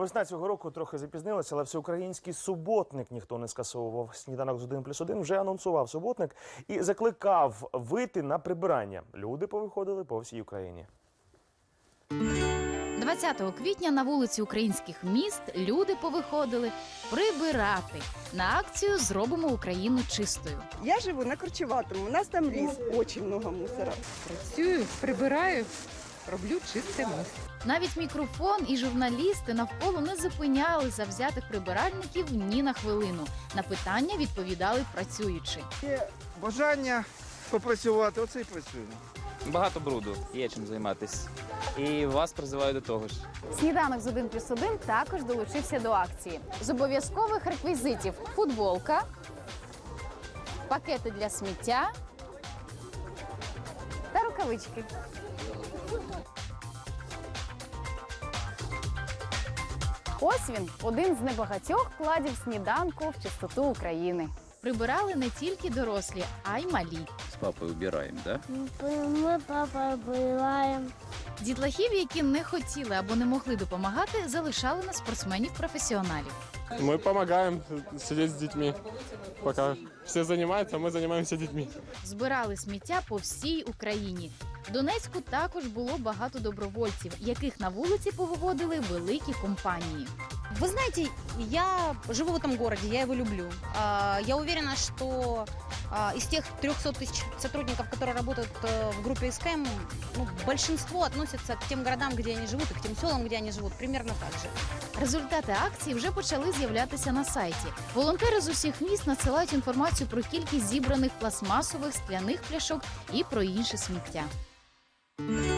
Весна цього року трохи запізнилася, але всеукраїнський суботник ніхто не скасовував. Сніданок з 1 плюс 1 вже анонсував суботник і закликав вийти на прибирання. Люди повиходили по всій Україні. 20 квітня на вулиці українських міст люди повиходили прибирати на акцію Зробимо Україну чистою. Я живу на Корчеватому, у нас там ліс, очень много мусора. Працюю, прибираю, роблю чисте місце. Навіть мікрофон і журналісти навколо не зупиняли завзятих прибиральників ні на хвилину. На питання відповідали працюючи. Є бажання попрацювати, оце і працюємо. Багато бруду, є чим займатися. І вас призиваю до того ж. Сніданок з 1 плюс 1 також долучився до акції. З обов'язкових реквізитів футболка, пакети для сміття та рукавички. Ось він один з небагатьох вкладів сніданку в чистоту України. Прибирали не тільки дорослі, а й малі. с папой убираем, да? Ми папа буваємо. Дітлахів, які не хотіли або не могли допомагати, залишали на спортсменів-професіоналів. Мы помогаем сидеть с детьми. Пока все занимаются, мы занимаемся детьми. Збирали сміття по всій Україні. В Донецьку також було багато добровольців, яких на вулиці повиводили великі компанії. Вы знаете, я живу в этом городе, я его люблю. А, Я уверена, что а, из тех 300 тысяч сотрудников, которые работают э, в группе СКМ, ну, большинство относятся к тем городам, где они живут, и к тем селам, где они живут, примерно так же. Результати акції вже почали з'являтися на сайті. Волонтери з усіх міст надсилають інформацію про кількість зібраних пластмасових скляних пляшок і про інше сміття. Mm-hmm.